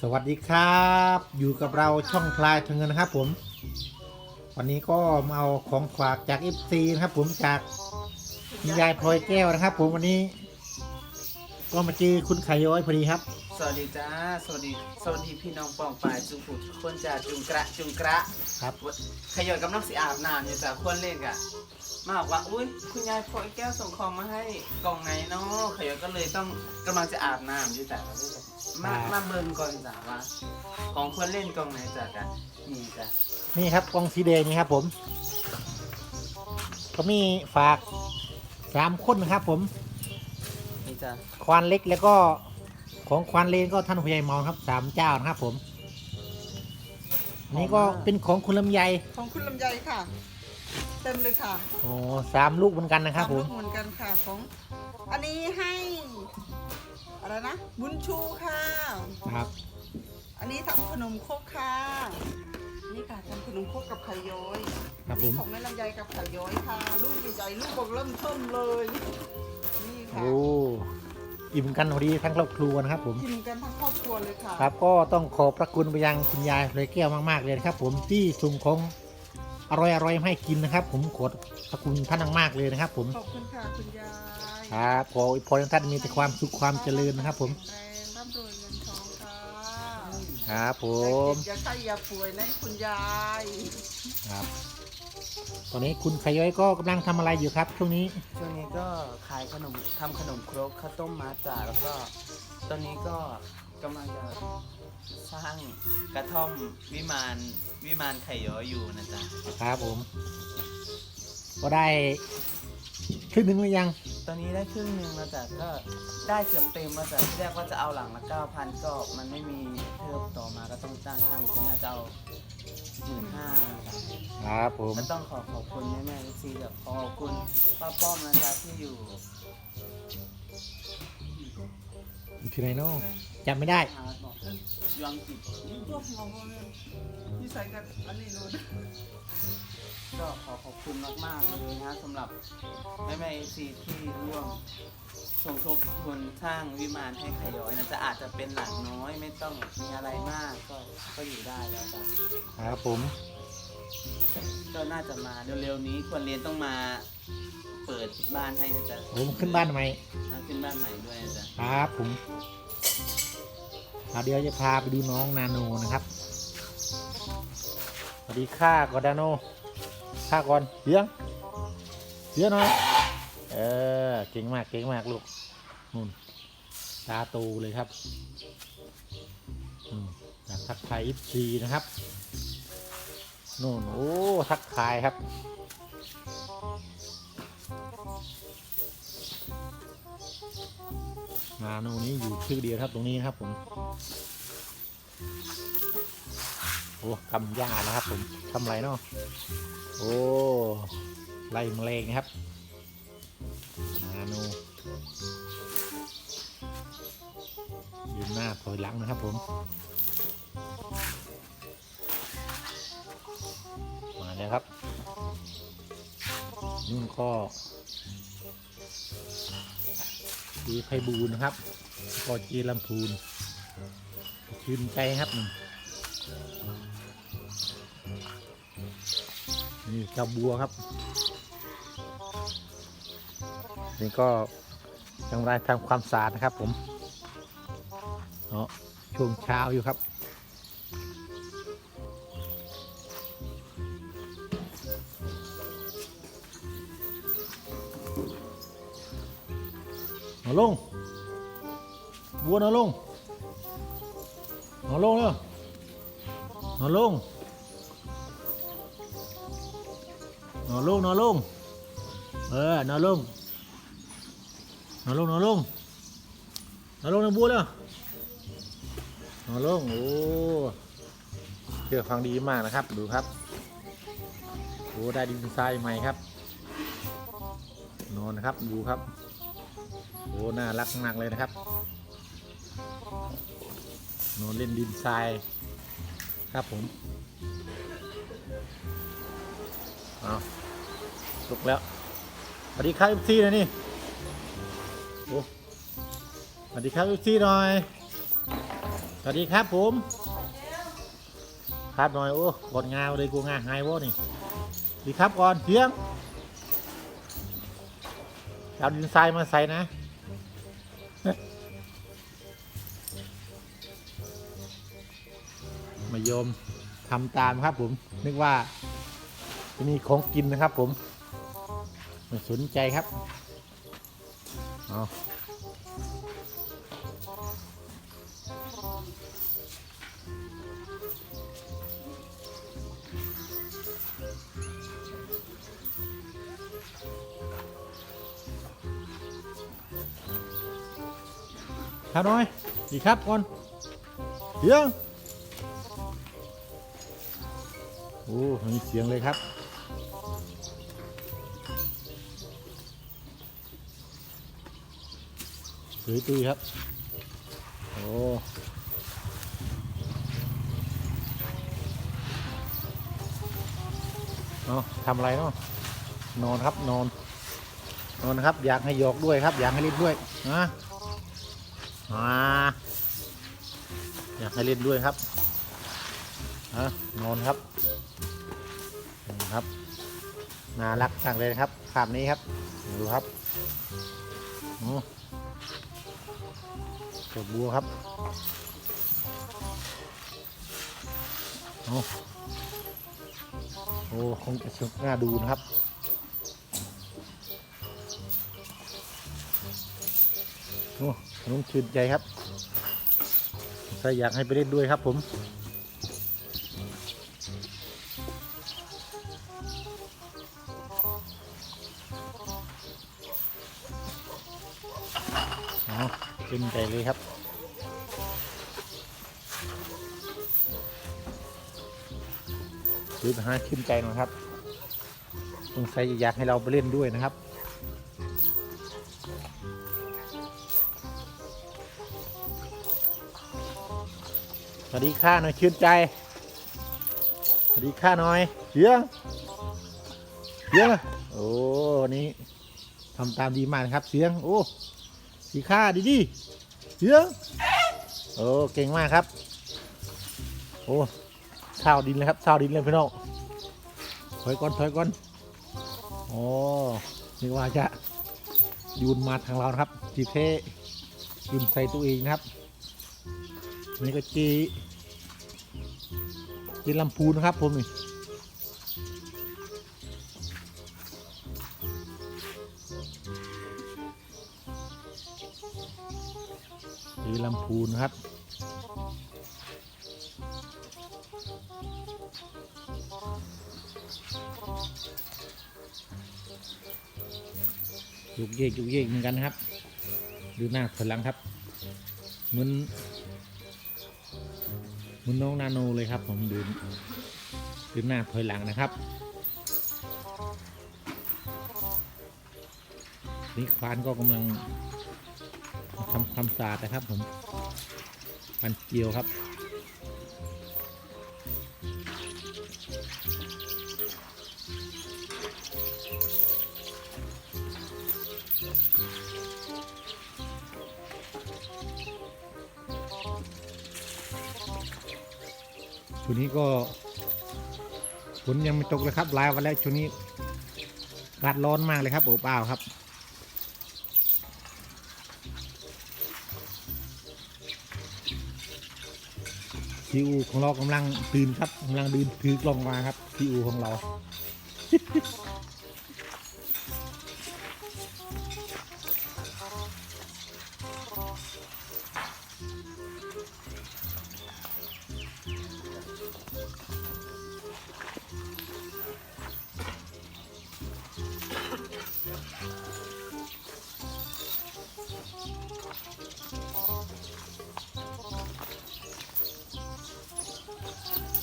สวัสดีครับ อยู่กับเราช่องคลายทางเงินนะครับ ผม วันนี้ก็มาเอาของฝากจาก FC นะครับ ผมจากคุณยายพลอยแก้วนะครับ ผมวันนี้ ก็มาเจอคุณไข่ย้อยพอดีครับ สวัสดีจ้า สวัสดีสวัสดีพี่น้องปองปายจุงผุดคนจ่าจุงกระจุงกระครับขยอยกำลังสิอาบน้ำอยู่จ้ะคนเล่นกะมาบอกว่าอุ้ยคุณยายพลอยแก้วส่งของมาให้กล่องไหนเนาะขยอยก็เลยต้องกำลังจะอาบน้ำอยู่จ้ะ มามาเบิ่งก่อนจ้ะว่า ของคนเล่นกล่องไหนจ้ะกะนี่จ้ะนี่ครับกล่องสีแดงนี่ครับผม ก็มีฝากสามคนนะครับผม นี่จ้ะควานเล็กแล้วก็ของควานเลนก็ท่านผู้ใหญ่มองครับสามเจ้านะครับผมอันนี่ก็เป็นของคุณลำไยของคุณลำไยค่ะ เต็มเลยค่ะโอ้สามลูกเหมือนกันนะครับตามผลูมกเหมือนกันค่ะของ อันนี้ให้ อะไรนะ บุญชูค่ะ ครับ อันนี้ทำขนมครกค่ะ นี่ค่ะทำขนมครกกับไข่ย้อยครับผนี่มของแม่ลำไยกับไข่ย้อยค่ะ ลูกใหญ่ๆลูกบอกเริ่มเทิมเลย นี่ค่ะโอ้อิ่มกันพอดีทั้งครอบครัวนะครับผม กินกันทั้งครอบครัวเลยค่ะ ครับก็ต้องขอบพระคุณไปยังคุณยายเลยแก้วมากๆเลยนะครับ ผมที่ส่งของอร่อยๆมาให้กินนะครับ ผมขอบพระคุณท่านมากๆเลยนะครับ ผม ขอบคุณค่ะคุณยาย ครับขออวยพรให้ท่านมีแต่ความสุขความเจริญนะครับ ผมแรงร่ำรวยเงินทองค่ะครับผมอย่าเจ็บอย่าไข้อย่าป่วยนะคุณยาย ครับ ตอนนี้คุณขย้อยก็กำลังทำอะไรอยู่ครับ ช่วงนี้ ช่วงนี้ก็ขายขนมทำขนมครกข้าวต้มมัดจ้ะแล้วก็ ตอนนี้ก็กำลังจะสร้างกระท่อมวิมานวิมานไข่ย้อยอยู่นะจ๊ะครับผม ก็ได้ครึ่งหนึ่งหรือยัง ตอนนี้ได้ครึ่งหนึ่งแล้วจ้ะก็ได้เกือบเต็มแล้วจ้ะที่แรกว่าจะเอาหลังละเก้าพันก็มันไม่มีเพิ่มต่อมาก็ต้องจ้างช่างอีกก็น่าจะเอาหมื่นห้าจ้ะครับผมก็ต้องขอขอบคุณแม่แม่ทุกทีแบบขอขอบคุณป้าป้อมนะจ๊ะที่อยู่ อยู่ที่ไหนเนาะ จำไม่ได้ หาบอกยองจิตพวกเราเนี่ยที่ใส่กันอันนี้นู้นก็ขอขอบคุณมากๆเลยนะสำหรับแม่แม่ซีที่ร่วมสมทบทุนสร้างวิมานให้ไข่ย้อยนะจะอาจจะเป็นหลังน้อยไม่ต้องมีอะไรมากก็ก็อยู่ได้แล้วจ้ะครับผม ก็น่าจะมาเร็วๆนี้ควรเรียนต้องมาเปิดบ้านให้นะจ๊ะผมขึ้นบ้านใหม่มาขึ้นบ้านใหม่ด้วยนะจ๊ะ ครับผม เอาเดี๋ยวจะพาไปดูน้องนาโนนะครับ สวัสดีค่าก่อนนาโนค่าก่อนเสียงเสียงหน่อยเออเก่งมากเก่งมากลูกนู่นตาโตเลยครับอืมจากทักทายอิฟซีนะครับนู่นโอ้ทักทายครับ นาโนนี้อยู่ชื่อเดียวครับตรงนี้นะครับผมโอ้กำหญ้านะครับผมทำไรเนาะโอ้ไล่แมลงนะครับนาโนยืนหน้าถอยหลังนะครับผมมาแล้วครับนุ่นก็ ดีไพบูลนะครับก็จีลำพูนชื่นใจครับนี่นี่เจ้าบัวครับนี่ก็กำลังทำความสะอาดนะครับผมเนาะช่วงเช้าอยู่ครับ เอาลงบัวเอาลงเอาลงเนาะเอาลงเอาลงเอาลง เออเอาลงเอาลงเอาลงเอาลงนะบัวเนาะเอาลงโอ้เชื่อฟังดีมากนะครับ ดูครับโอ้ได้ดินทรายใหม่ครับนอนนะครับดูครับ โอ้น่ารักมากเลยนะครับนอนเล่นดินทรายครับผมเอาลุกแล้วสวัสดีครับซีนะนี่โอ้สวัสดีครับซีหน่อยสสวัสดีครับผมครับหน่อยโอ้กดงาเลยกูงาหายวะนี่ดีครับก่อนเพียงเอาดินทรายมาใส่นะ มายมทำตามครับ ผม นึกว่าจะมีของกินนะครับ ผมไม่สนใจครับเอาครับน้อยดีครับก่อนเสียง อ้มีเสียงเลยครับ สวยตุยครับ โอ้เอาทำอะไรเนาะนอนครับนอน นอนครับ อยากให้หยอกด้วยครับ อยากให้เล่นด้วยนะอ่าอยากให้เล่นด้วยครับอะนอนครับ ครับ น่ารักจังเลยนะครับภาพนี้ครับดูครับโอ้ดอกบัวครับโอ้โอ้คงจะสนุกน่าดูนะครับโอ้น้องชื่นใจครับใครอยากให้ไปเล่นด้วยครับผม เอาขึ้นใจเลยครับ ซื้อมาให้ขึ้นใจน่อยครับสงสัยอยากให้เราไปเล่นด้วยนะครับสวัสดีค่าหน่อยชื่นใจ สวัสดีค่าหน่อยเสียง เสียงอะโอ้วันนี้ทำตามดีมากนะครับ เสียง โอ้ สีค่าดีดีเสียง โอ้ เก่งมากครับ โอ้ช่าดินเลยครับช่าดินเลยพี่น้อง ถอยก่อน ถอยก่อน โอ้นึกว่าจะยูนมาทางเรานะครับจีเทยูนใส่ตัวเองนะครับ นี่ก็จีจีลำพูนนะครับผมนี่ีลำพูนครับ ยุกเยกยุกเยกเหมือนกันครับ ดูหน้าถอยหลังครับ เหมือนเหมือนน้องนาโนเลยครับ ผมดูดูหน้าถอยหลังนะครับนี่ควานก็กำลัง ทำความสะอาดนะครับผมควานเกลียวครับช่วงนี้ก็ฝนยังไม่ตกเลยครับหลายวันแล้วช่วงนี้อากาศร้อนมากเลยครับอบอ้าวครับ พีอูของเรากำลังตื่นครับกำลังดืนถือกล้องมาครับพีอูของเรา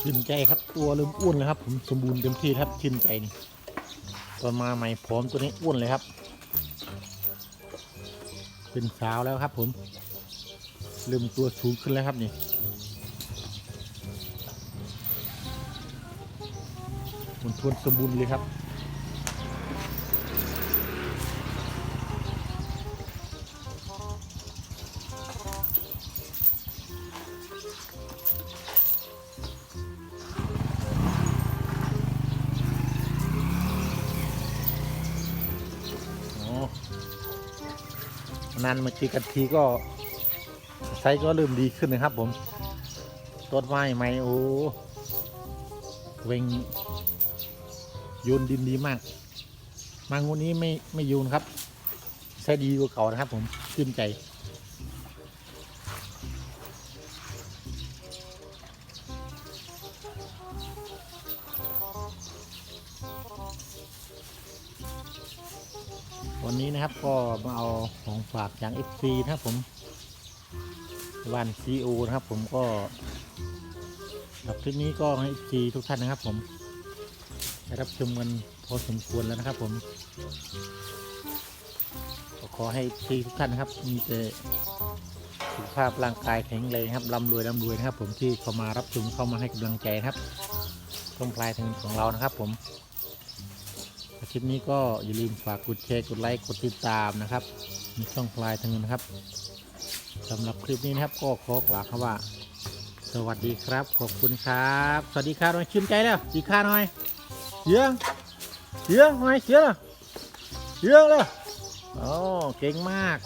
ชื่นใจครับตัวเริ่มอ้วนเลยครับ ผมสมบูรณ์เต็มที่ครับชื่นใจนี่ตอนมาใหม่พร้อมตัวนี้อ้วนเลยครับ เป็นสาวแล้วครับ ผมเริ่มตัวสูงขึ้นแล้วครับนี่มันทวนสมบูรณ์เลยครับ นานมาเจอกันทีก็ไซส์ก็เริ่มดีขึ้นนะครับ ผมต้นไม้ไม่โอ้เวงโยนดินดีมาก มางูนี้ไม่ไม่โยนครับใช้ดีกว่าเก่านะครับ ผมชื่นใจ นี้นะครับ ก็มาเอาของฝากจาก FC นะครับผมวันซีโอนะครับ ผมก็สำหรับคลิปนี้ก็ให้ FC ทุกท่านนะครับ ผมได้รับชมกันพอสมควรแล้วนะครับ ผมขอให้ FC ทุกท่านนะครับ มีแต่สุขภาพร่างกายแข็งแรงครับร่ำรวยร่ำรวยนะครับ ผมที่เข้ามารับชมเข้ามาให้กำลังใจครับต้นปลายทางของเรานะครับ ผม คลิปนี้ก็อย่าลืมฝากกดแชร์กดไลค์กดติดตามนะครับมีช่องพลายทางนี้นะครับสำหรับคลิปนี้นะครับก็ขอกล่าวคำว่า สวัสดีครับ ขอบคุณครับ สวัสดีครับหน่อยชื่นใจแล้วดีค่าหน่อยเยื้องเยื้องหน่อยเยื้องเยื้องเลยโอ้เก่งมาก